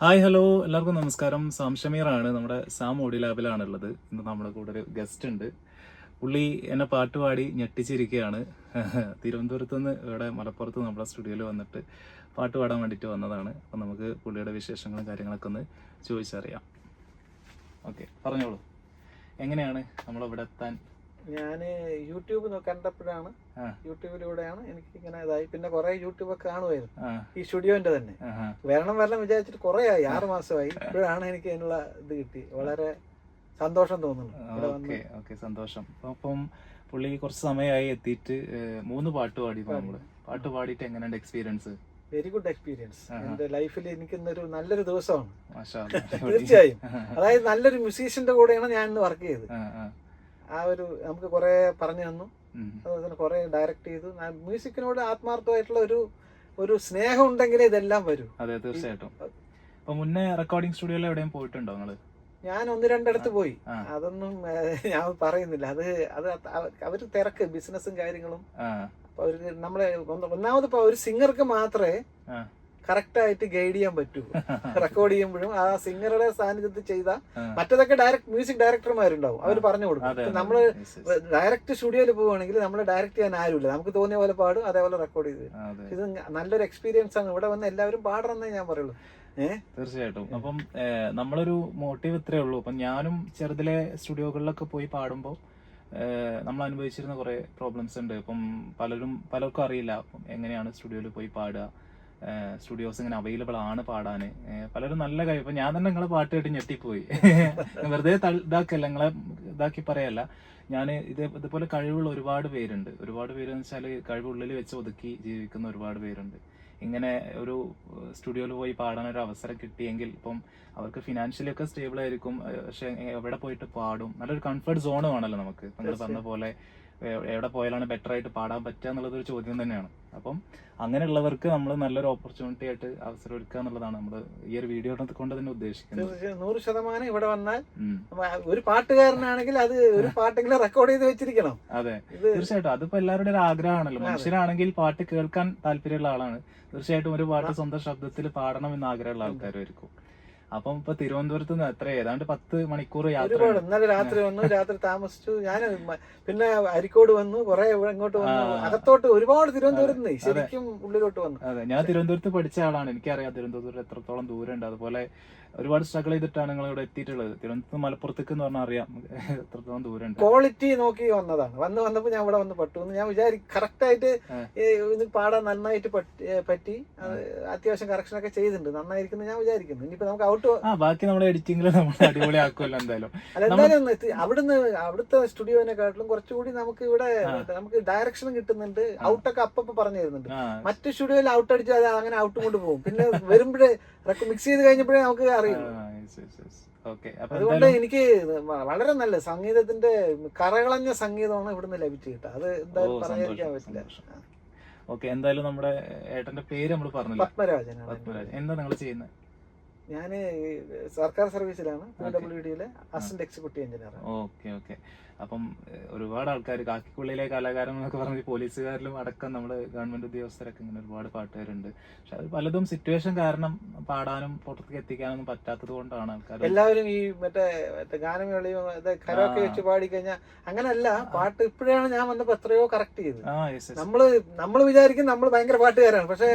Hi hello. എല്ലാവർക്കും നമസ്കാരം. Sam ഷമീറാണ്. നമ്മുടെ സാം ഓഡി ലാബിലാണുള്ളത്. ഇന്ന് നമ്മുടെ കൂടെ ഒരു ഗസ്റ്റ് ഉണ്ട്. പുള്ളി എന്നെ പാട്ട് പാടി ഞെട്ടിച്ചിരിക്കുകയാണ്. തിരുവനന്തപുരത്ത് നിന്ന് ഇവിടെ മലപ്പുറത്ത് നമ്മുടെ സ്റ്റുഡിയോയിൽ വന്നിട്ട് പാട്ട് പാടാൻ വേണ്ടിയിട്ട് വന്നതാണ്. അപ്പം നമുക്ക് പുള്ളിയുടെ വിശേഷങ്ങളും കാര്യങ്ങളൊക്കെ ഒന്ന് ചോദിച്ചറിയാം. ഓക്കെ പറഞ്ഞോളൂ. എങ്ങനെയാണ്? നമ്മളിവിടെ എത്താൻ? ഞാൻ യൂട്യൂബ് കണ്ടപ്പോഴാണ് യൂട്യൂബിലൂടെയാണ് എനിക്ക് ഇങ്ങനെ ഇതായി. പിന്നെ കുറെ യൂട്യൂബ് ഒക്കെ കാണുമായിരുന്നു ഈ സ്റ്റുഡിയോന്റെ തന്നെ. വരണം വരണം വിചാരിച്ചിട്ട് കുറെ ആയി. ആറ് മാസമായി. ഇപ്പോഴാണ് എനിക്ക് അതിനുള്ള ഇത് കിട്ടി. വളരെ സന്തോഷം തോന്നുന്നു. ഓക്കെ ഓക്കെ സന്തോഷം. അപ്പൊ പുള്ളി കുറച്ച് സമയമായി എത്തിയിട്ട് മൂന്ന് പാട്ട് പാടി. നമ്മൾ. പാട്ട് പാടിയിട്ട് എങ്ങനെയുണ്ട് എക്സ്പീരിയൻസ് വെരി ഗുഡ് എക്സ്പീരിയൻസ് എന്റെ ലൈഫിൽ എനിക്ക് ഇന്നൊരു നല്ലൊരു ദിവസമാണ്. തീർച്ചയായും. അതായത് നല്ലൊരു മ്യൂസീഷ്യന്റെ കൂടെയാണ് ഞാൻ ഇന്ന് വർക്ക് ചെയ്തത്. ആ, ഒരു നമുക്ക് കുറെ പറഞ്ഞു തന്നു. അതുപോലെ തന്നെ കുറെ ഡയറക്റ്റ് ചെയ്തു. മ്യൂസിക്കിനോട് ആത്മാർത്ഥമായിട്ടുള്ള ഒരു ഒരു സ്നേഹം ഉണ്ടെങ്കിലേ ഇതെല്ലാം വരും. അതെ തീർച്ചയായിട്ടും. അപ്പൊ മുന്നേ റെക്കോർഡിംഗ് സ്റ്റുഡിയോയിൽ എവിടെയും പോയിട്ടുണ്ടോ നിങ്ങൾ? ഞാൻ ഒന്ന് രണ്ടിടത്ത് പോയി. അതൊന്നും ഞാൻ പറയുന്നില്ല. അത് അത് അവ- അവർ തിരക്ക് ബിസിനസ്സും കാര്യങ്ങളും. അവർക്ക് നമ്മളെ ഒന്നാമത് ഇപ്പൊ ഒരു സിംഗർക്ക് മാത്രമേ കറക്റ്റ് ആയിട്ട് ഗൈഡ് ചെയ്യാൻ പറ്റൂ. റെക്കോർഡ് ചെയ്യുമ്പോഴും ആ സിംഗറുടെ സാന്നിധ്യത്തിൽ ചെയ്ത മറ്റതൊക്കെ ഡയറക്ട് മ്യൂസിക് ഡയറക്ടർമാരുണ്ടാവും അവർ പറഞ്ഞു കൊടുക്കും. നമ്മൾ ഡയറക്ട്. ഡയറക്റ്റ് സ്റ്റുഡിയോയിൽ പോവുകയാണെങ്കിൽ നമ്മൾ ഡയറക്റ്റ് ചെയ്യാൻ ആരുമില്ല. നമുക്ക് തോന്നിയ പോലെ പാടും അതേപോലെ റെക്കോർഡ് ചെയ്ത് ഇത് നല്ലൊരു എക്സ്പീരിയൻസ് ആണ്. ഇവിടെ വന്ന് എല്ലാവരും പാടണമെന്നേ ഞാൻ പറയുള്ളൂ. തീർച്ചയായിട്ടും. അപ്പം നമ്മളൊരു മോട്ടീവ് ഇത്രേ ഉള്ളൂ. അപ്പം ഞാനും ചെറുതിലെ സ്റ്റുഡിയോകളിലൊക്കെ പോയി പാടുമ്പോൾ നമ്മൾ അനുഭവിച്ചിരുന്ന കുറെ പ്രോബ്ലംസ് ഉണ്ട്. ഇപ്പം പലരും പലർക്കും അറിയില്ല. എങ്ങനെയാണ് സ്റ്റുഡിയോയിൽ പോയി പാടുക? സ്റ്റുഡിയോസ് ഇങ്ങനെ അവൈലബിൾ ആണ് പാടാന് പലരും നല്ല കാര്യം. ഇപ്പൊ ഞാൻ തന്നെ നിങ്ങളെ പാട്ട് കേട്ട് ഞെട്ടിപ്പോയി. വെറുതെ ഇതാക്കല്ല നിങ്ങളെ ഇതാക്കി പറയല്ല. ഞാൻ ഇത് ഇതുപോലെ കഴിവുള്ള ഒരുപാട് പേരുണ്ട്. ഒരുപാട് പേര് എന്ന് വെച്ചാൽ കഴിവുള്ളിൽ വെച്ച് ഒതുക്കി ജീവിക്കുന്ന ഒരുപാട് പേരുണ്ട്. ഇങ്ങനെ ഒരു സ്റ്റുഡിയോയിൽ പോയി പാടാൻ ഒരു അവസരം കിട്ടിയെങ്കിൽ ഇപ്പം അവർക്ക് ഫിനാൻഷ്യലി ഒക്കെ സ്റ്റേബിൾ ആയിരിക്കും. പക്ഷെ എവിടെ പോയിട്ട് പാടും. നല്ലൊരു കംഫർട്ട് സോണും ആണല്ലോ നമുക്ക്. നിങ്ങൾ പറഞ്ഞ പോലെ എവിടെ പോയാലാണ് ബെറ്റർ ആയിട്ട് പാടാൻ പറ്റുക എന്നുള്ളത് ഒരു ചോദ്യം തന്നെയാണ്. അപ്പം അങ്ങനെയുള്ളവർക്ക് നമ്മൾ നല്ലൊരു ഓപ്പർച്യൂണിറ്റി ആയിട്ട് അവസരം ഒരുക്കുക എന്നുള്ളതാണ് നമ്മൾ ഈ ഒരു വീഡിയോ കൊണ്ട് തന്നെ ഉദ്ദേശിക്കുന്നത്. നൂറ് ശതമാനം ഇവിടെ വന്നാൽ ഒരു പാട്ടുകാരനാണെങ്കിൽ അത് ഒരു പാട്ടെങ്കിലും റെക്കോർഡ് ചെയ്ത് വെച്ചിരിക്കണം. അതെ. തീർച്ചയായിട്ടും. അതിപ്പോ എല്ലാവരുടെ ഒരു ആഗ്രഹമാണല്ലോ. മനുഷ്യരാണെങ്കിൽ പാട്ട് കേൾക്കാൻ താല്പര്യമുള്ള ആളാണ്. തീർച്ചയായിട്ടും ഒരു പാട്ട് സ്വന്തം ശബ്ദത്തിൽ പാടണം എന്ന് ആഗ്രഹമുള്ള ആൾക്കാരായിരിക്കും അപ്പം ഇപ്പൊ തിരുവനന്തപുരത്ത് നിന്ന് എത്ര ഏതാണ്ട് പത്ത് മണിക്കൂർ യാത്ര ഒരുപാട്. ഇന്നലെ രാത്രി വന്നു രാത്രി താമസിച്ചു. ഞാൻ പിന്നെ അരിക്കോട് വന്നു കുറെ ഇങ്ങോട്ട് വന്നു. അകത്തോട്ട് ഒരുപാട് തിരുവനന്തപുരത്ത് നിന്ന്. ശരിക്കും ഉള്ളിലോട്ട് വന്നു. അതെ. ഞാൻ തിരുവനന്തപുരത്ത് പഠിച്ച ആളാണ്. എനിക്കറിയാം തിരുവനന്തപുരത്ത് എത്രത്തോളം ദൂരമുണ്ട്. അതുപോലെ ഒരുപാട് സ്ട്രഗിൾ ചെയ്തിട്ടാണ് നിങ്ങൾ ഇവിടെ എത്തിയിട്ടുള്ളത്. തിരുവനന്തപുരം മലപ്പുറത്തേക്ക് എന്ന് പറഞ്ഞാൽ അറിയാം. എത്രത്തോളം ദൂരമുണ്ട്. ക്വാളിറ്റി നോക്കി വന്നതാണ്. വന്ന് വന്നപ്പോ ഞാൻ ഇവിടെ വന്ന് പെട്ടു. ഞാൻ വിചാരി കറക്റ്റ് ആയിട്ട് ആ. ഏ, ഇത് പാടാൻ നന്നായിട്ട് പറ്റി- അത്യാവശ്യം കറക്ഷൻ ഒക്കെ ചെയ്തിട്ടുണ്ട്. നന്നായിരിക്കുന്നു ഞാൻ വിചാരിക്കുന്നു. ഇനിയിപ്പോ നമുക്ക് ഔട്ട് ബാക്കി നമ്മുടെ എഡിറ്റിംഗിൽ നമ്മൾ അടിപൊളി ആക്കുമല്ലോ എന്തായാലും. അല്ല എന്തായാലും അവിടുന്ന് അവിടുത്തെ സ്റ്റുഡിയോനെക്കാട്ടിലും കുറച്ചുകൂടി നമുക്ക് ഇവിടെ നമുക്ക് ഡയറക്ഷനും കിട്ടുന്നുണ്ട്. ഔട്ടൊക്കെ അപ്പൊ പറഞ്ഞു തരുന്നുണ്ട്. മറ്റു സ്റ്റുഡിയോയിൽ ഔട്ട് അടിച്ചാൽ അങ്ങനെ ഔട്ടും കൊണ്ട് പോകും. പിന്നെ വരുമ്പോഴേ മിക്സ് ചെയ്ത് കഴിഞ്ഞപ്പോഴേ നമുക്ക് അതുകൊണ്ട് എനിക്ക് വളരെ നല്ല സംഗീതത്തിന്റെ കറകളഞ്ഞ സംഗീതമാണ് ഇവിടുന്ന് ലഭിച്ചു കിട്ടുക അത് എന്തായാലും പറയാതിരിക്കാൻ പറ്റില്ല. ഓക്കെ എന്തായാലും നമ്മുടെ ഏട്ടന്റെ പേര് നമ്മൾ പറഞ്ഞു പത്മരാജൻ. പത്മരാജൻ എന്താ നിങ്ങൾ ചെയ്യുന്നത് ഞാൻ സർക്കാർ സർവീസിലാണ് P. W ഡിയിലെ assistant executive engineer okay okay. അപ്പം ഒരുപാട് ആൾക്കാർ കാക്കിക്കുള്ളിലെ കലാകാരൻ എന്നൊക്കെ പറഞ്ഞ് പോലീസുകാരിലും അടക്കം നമ്മൾ ഗവൺമെന്റ് ഉദ്യോഗസ്ഥരൊക്കെ ഇങ്ങനെ ഒരുപാട് പാട്ടുകാരുണ്ട്. പക്ഷെ അത് പലതും സിറ്റുവേഷൻ കാരണം പാടാനും പുറത്തേക്ക് എത്തിക്കാനൊന്നും പറ്റാത്തത് കൊണ്ടാണ് ആൾക്കാർ എല്ലാവരും ഈ മറ്റേ മറ്റേ ഗാനമേളയും കരോക്കെ. വെച്ച് പാടിക്കഴിഞ്ഞാൽ അങ്ങനല്ല പാട്ട് ഇപ്പോഴാണ് ഞാൻ വന്നപ്പോ എത്രയോ കറക്റ്റ് ചെയ്തത്. നമ്മൾ നമ്മൾ നമ്മൾ വിചാരിക്കും നമ്മൾ ഭയങ്കര പാട്ടുകാരാണ്. പക്ഷെ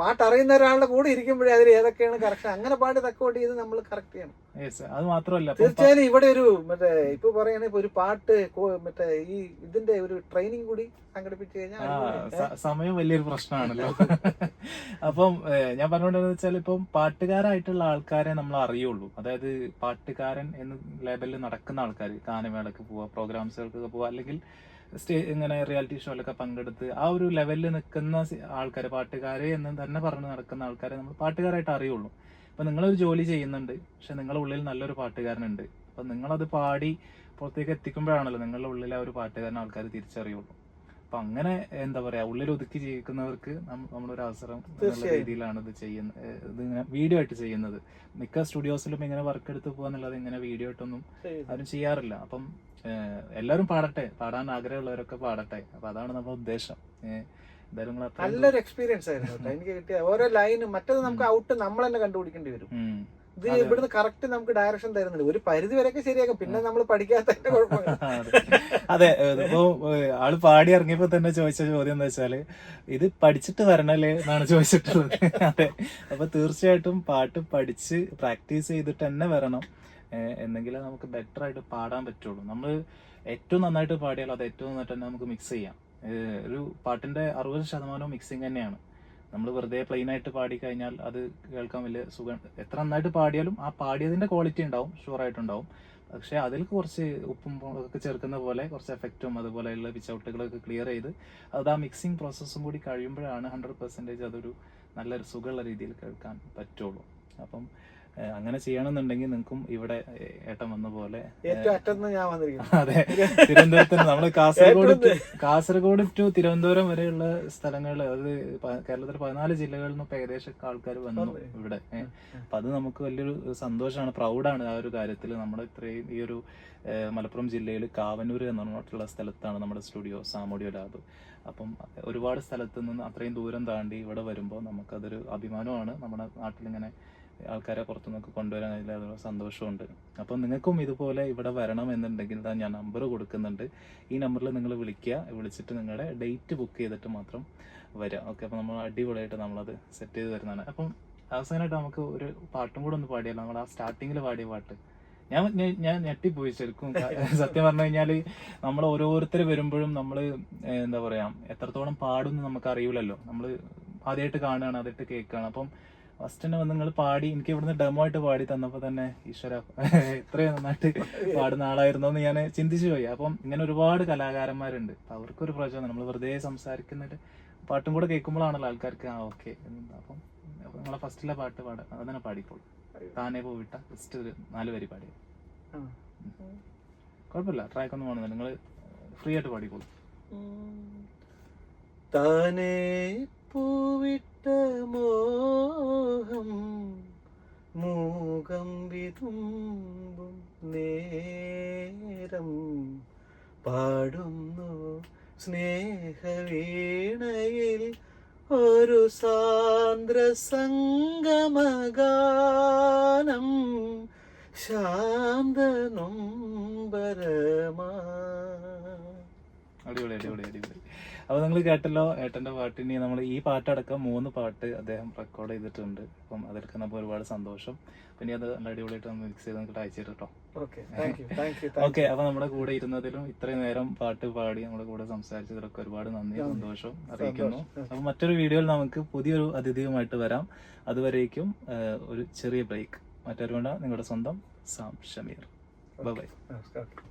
പാട്ട് അറിയുന്ന ഒരാളുടെ കൂടെ ഇരിക്കുമ്പോഴേ അതിൽ ഏതൊക്കെയാണ് കറക്ഷൻ അങ്ങനെ പാട്ട് റെക്കോർഡ് ചെയ്ത് നമ്മൾ കറക്റ്റ് ചെയ്യണം. അത് മാത്രമല്ല തീർച്ചയായും ഇവിടെ ഒരു മറ്റേ ഇപ്പൊ പറയണ ഒരു പാട്ട് മറ്റേ ഈ ഇതിന്റെ ഒരു ട്രെയിനിങ് കൂടി സംഘടിപ്പിച്ചു കഴിഞ്ഞാൽ സമയം വലിയൊരു പ്രശ്നമാണല്ലോ. അപ്പം ഞാൻ പറഞ്ഞോണ്ടെന്ന് വെച്ചാൽ ഇപ്പം പാട്ടുകാരായിട്ടുള്ള ആൾക്കാരെ നമ്മൾ അറിയുള്ളൂ. അതായത് പാട്ടുകാരൻ എന്ന് ലേബലിൽ നടക്കുന്ന ആൾക്കാർ ഗാനമേളക്ക് പോവുക പ്രോഗ്രാംസുകൾക്കൊക്കെ പോവുക അല്ലെങ്കിൽ സ്റ്റേ ഇങ്ങനെ റിയാലിറ്റി ഷോയിലൊക്കെ പങ്കെടുത്ത് ആ ഒരു ലെവലിൽ നിൽക്കുന്ന ആൾക്കാർ പാട്ടുകാരെ എന്ന് തന്നെ പറഞ്ഞ് നടക്കുന്ന ആൾക്കാരെ നമ്മൾ പാട്ടുകാരായിട്ട് അറിയുള്ളൂ. അപ്പൊ നിങ്ങളൊരു ജോലി ചെയ്യുന്നുണ്ട് പക്ഷെ നിങ്ങളുടെ ഉള്ളിൽ നല്ലൊരു പാട്ടുകാരനുണ്ട്. അപ്പൊ നിങ്ങളത് പാടി പുറത്തേക്ക് എത്തിക്കുമ്പോഴാണല്ലോ നിങ്ങളുടെ ഉള്ളിൽ ആ ഒരു പാട്ടുകാരൻ ആൾക്കാർ തിരിച്ചറിയുള്ളൂ. അപ്പൊ അങ്ങനെ എന്താ പറയാ ഉള്ളിൽ ഒതുക്കി ജീവിക്കുന്നവർക്ക് നമ്മളൊരു അവസരം എന്നുള്ള രീതിയിലാണ് ഇത് ചെയ്യുന്നത് ഇത് ഇങ്ങനെ വീഡിയോ ആയിട്ട് ചെയ്യുന്നത്. മിക്ക സ്റ്റുഡിയോസിലും ഇങ്ങനെ വർക്ക് എടുത്ത് പോകാന്നുള്ളത് ഇങ്ങനെ വീഡിയോ ആയിട്ടൊന്നും ആരും ചെയ്യാറില്ല. അപ്പം എല്ലാവരും പാടട്ടെ പാടാൻ ആഗ്രഹമുള്ളവരൊക്കെ പാടട്ടെ. അപ്പൊ അതാണ് നമ്മുടെ ഉദ്ദേശം. നല്ലൊരു എക്സ്പീരിയൻസ് ആയിരുന്നു എനിക്ക് കിട്ടിയ ഓരോ ലൈനും മറ്റേത് നമുക്ക് ഔട്ട് നമ്മൾ തന്നെ കണ്ടുപിടിക്കേണ്ടി വരും. ഇത്. ഇവിടുന്ന് കറക്റ്റ് നമുക്ക് ഡയറക്ഷൻ തരുന്നുണ്ട്. ഒരു പരിധി വരെയൊക്കെ ശരിയാക്കും. പിന്നെ നമ്മൾ പഠിക്കാത്തതിന്റെ കുഴപ്പമില്ല. അതെ. ഇപ്പോ ആൾ പാടി ഇറങ്ങിയപ്പോ തന്നെ ചോദിച്ച ചോദ്യം എന്താ വെച്ചാൽ ഇത് പഠിച്ചിട്ട് വരണല്ലേ എന്നാണ് ചോദിച്ചിട്ടുള്ളത്. അതെ. അപ്പൊ തീർച്ചയായിട്ടും പാട്ട് പഠിച്ച് പ്രാക്ടീസ് ചെയ്തിട്ട് തന്നെ വരണം. എന്നെങ്കിലും നമുക്ക് ബെറ്റർ ആയിട്ട് പാടാൻ പറ്റുള്ളൂ. നമ്മൾ ഏറ്റവും നന്നായിട്ട് പാടിയാൽ അത് ഏറ്റവും നന്നായിട്ട് തന്നെ നമുക്ക് മിക്സ് ചെയ്യാം. ഒരു പാട്ടിന്റെ അറുപത് ശതമാനവും മിക്സിങ് തന്നെയാണ്. നമ്മൾ വെറുതെ പ്ലെയിൻ ആയിട്ട് പാടി കഴിഞ്ഞാൽ അത് കേൾക്കാൻ വലിയ സുഖം എത്ര നന്നായിട്ട് പാടിയാലും ആ പാടിയതിന്റെ ക്വാളിറ്റി ഉണ്ടാവും ഷുവർ ആയിട്ടുണ്ടാവും. പക്ഷെ അതിൽ കുറച്ച് ഉപ്പും ഒക്കെ ചേർക്കുന്ന പോലെ കുറച്ച് എഫക്റ്റും അതുപോലെയുള്ള പിച്ച് ഔട്ടുകളൊക്കെ ക്ലിയർ ചെയ്ത് അത് ആ മിക്സിംഗ് പ്രോസസ്സും കൂടി കഴിയുമ്പോഴാണ് ഹൺഡ്രഡ് പെർസെന്റേജ് അതൊരു നല്ലൊരു സുഖമുള്ള രീതിയിൽ കേൾക്കാൻ പറ്റുള്ളൂ. അപ്പം അങ്ങനെ ചെയ്യണമെന്നുണ്ടെങ്കിൽ നിങ്ങൾക്കും ഇവിടെ ഏട്ടം ഏട്ടൻ വന്ന പോലെ അതെ തിരുവനന്തപുരത്തിന് നമ്മൾ കാസർഗോഡ് കാസർഗോഡ് ടു തിരുവനന്തപുരം വരെയുള്ള സ്ഥലങ്ങളിൽ അത് പ- കേരളത്തിലെ പതിനാല് ജില്ലകളിൽ നിന്നൊക്കെ ഏകദേശം ആൾക്കാർ വന്നു. ഇവിടെ. അപ്പൊ അത് നമുക്ക് വലിയൊരു സന്തോഷമാണ് പ്രൗഡാണ് ആ ഒരു കാര്യത്തിൽ നമ്മുടെ ഇത്രയും ഈ ഒരു മലപ്പുറം ജില്ലയിൽ കാവന്നൂർ എന്ന് പറഞ്ഞിട്ടുള്ള സ്ഥലത്താണ് നമ്മുടെ സ്റ്റുഡിയോ സാമോഡിയോ ലാബ്. അപ്പം ഒരുപാട് സ്ഥലത്ത് നിന്ന് അത്രയും ദൂരം താണ്ടി ഇവിടെ വരുമ്പോൾ നമുക്കതൊരു അഭിമാനമാണ്. നമ്മുടെ നാട്ടിലിങ്ങനെ ആൾക്കാരെ പുറത്തുനിന്നൊക്കെ കൊണ്ടുവരാൻ അതിലുള്ള സന്തോഷമുണ്ട്. അപ്പം നിങ്ങൾക്കും ഇതുപോലെ ഇവിടെ വരണം എന്നുണ്ടെങ്കിൽ ഞാൻ നമ്പർ കൊടുക്കുന്നുണ്ട്. ഈ നമ്പറിൽ നിങ്ങൾ വിളിക്കുക. വിളിച്ചിട്ട് നിങ്ങളുടെ ഡേറ്റ് ബുക്ക് ചെയ്തിട്ട് മാത്രം വരിക ഓക്കെ അപ്പം നമ്മൾ അടിപൊളിയായിട്ട് നമ്മളത് സെറ്റ് ചെയ്ത് തരുന്നതാണ്. അപ്പം അവസാനമായിട്ട് നമുക്ക് ഒരു പാട്ടും കൂടെ ഒന്ന് പാടിയാലോ? നമ്മൾ ആ സ്റ്റാർട്ടിങ്ങിൽ പാടിയ പാട്ട്. ഞാൻ ഞാൻ- ഞാൻ ഞെട്ടിപ്പോയി ശരിക്കും. സത്യം പറഞ്ഞു കഴിഞ്ഞാൽ നമ്മൾ ഓരോരുത്തർ വരുമ്പോഴും നമ്മൾ എന്താ പറയാ എത്രത്തോളം പാടും നമുക്ക് അറിയില്ലല്ലോ നമ്മൾ ആദ്യമായിട്ട് കാണുകയാണ് ആദ്യമായിട്ട് കേൾക്കുകയാണ്. അപ്പം ഫസ്റ്റ് തന്നെ വന്ന് നിങ്ങൾ പാടി എനിക്ക് ഇവിടുന്ന് ഡെമോ ആയിട്ട് പാടി തന്നപ്പോൾ തന്നെ ഈശ്വര ഇത്രയും നന്നായിട്ട് പാടുന്ന ആളായിരുന്നു എന്ന് ഞാൻ ചിന്തിച്ചു പോയി. അപ്പം ഇങ്ങനെ ഒരുപാട് കലാകാരന്മാരുണ്ട്. അപ്പൊ അവർക്കൊരു പ്രചോദനം. നമ്മൾ വെറുതെ സംസാരിക്കുന്നിട്ട് പാട്ടും കൂടെ കേൾക്കുമ്പോഴാണല്ലോ ആൾക്കാർക്ക് ആ ഓക്കെ അപ്പം നിങ്ങളെ നമ്മളെ ഫസ്റ്റിലെ പാട്ട് പാടാം അത് തന്നെ പാടിക്കോളൂ. താനേ പോവിട്ട ഫസ്റ്റ് ഒരു നാല് വരി പാടി ആ. കുഴപ്പമില്ല ട്രാക്ക് ഒന്നും വേണമെന്നില്ല. നിങ്ങൾ ഫ്രീ ആയിട്ട് പാടിക്കോളൂ. താനേ മൂകം വിതുമ്പും നേരം പാടുന്നു. സ്നേഹവീണയിൽ ഒരു സാന്ദ്ര സംഗമഗാനം ശാന്തനും പരമാ അടിപൊളി അടിപൊളി അടിപൊളി. അപ്പൊ നിങ്ങൾ കേട്ടല്ലോ ഏട്ടന്റെ പാട്ടിനി നമ്മൾ ഈ പാട്ടടക്കം മൂന്ന് പാട്ട് അദ്ദേഹം റെക്കോർഡ് ചെയ്തിട്ടുണ്ട്. അപ്പം അതെടുക്കുന്നപ്പോൾ ഒരുപാട് സന്തോഷം. പിന്നെ അത് നല്ല അടിപൊളിയായിട്ട് മിക്സ് ചെയ്ത് നിങ്ങൾക്ക് അയച്ചു കേട്ടോ okay thank you thank you അപ്പൊ നമ്മുടെ കൂടെ ഇരുന്നതിലും ഇത്രയും നേരം പാട്ട് പാടി നമ്മുടെ കൂടെ സംസാരിച്ചതിലൊക്കെ ഒരുപാട് നന്ദി. സന്തോഷം അറിയിക്കുന്നു. അപ്പോൾ അപ്പൊ മറ്റൊരു വീഡിയോയിൽ നമുക്ക് പുതിയൊരു അതിഥിയുമായിട്ട് വരാം. അതുവരേക്കും ഒരു ചെറിയ ബ്രേക്ക് മറ്റൊരു നിങ്ങളുടെ സ്വന്തം സാം ഷമീർ. ബൈ നമസ്കാരം.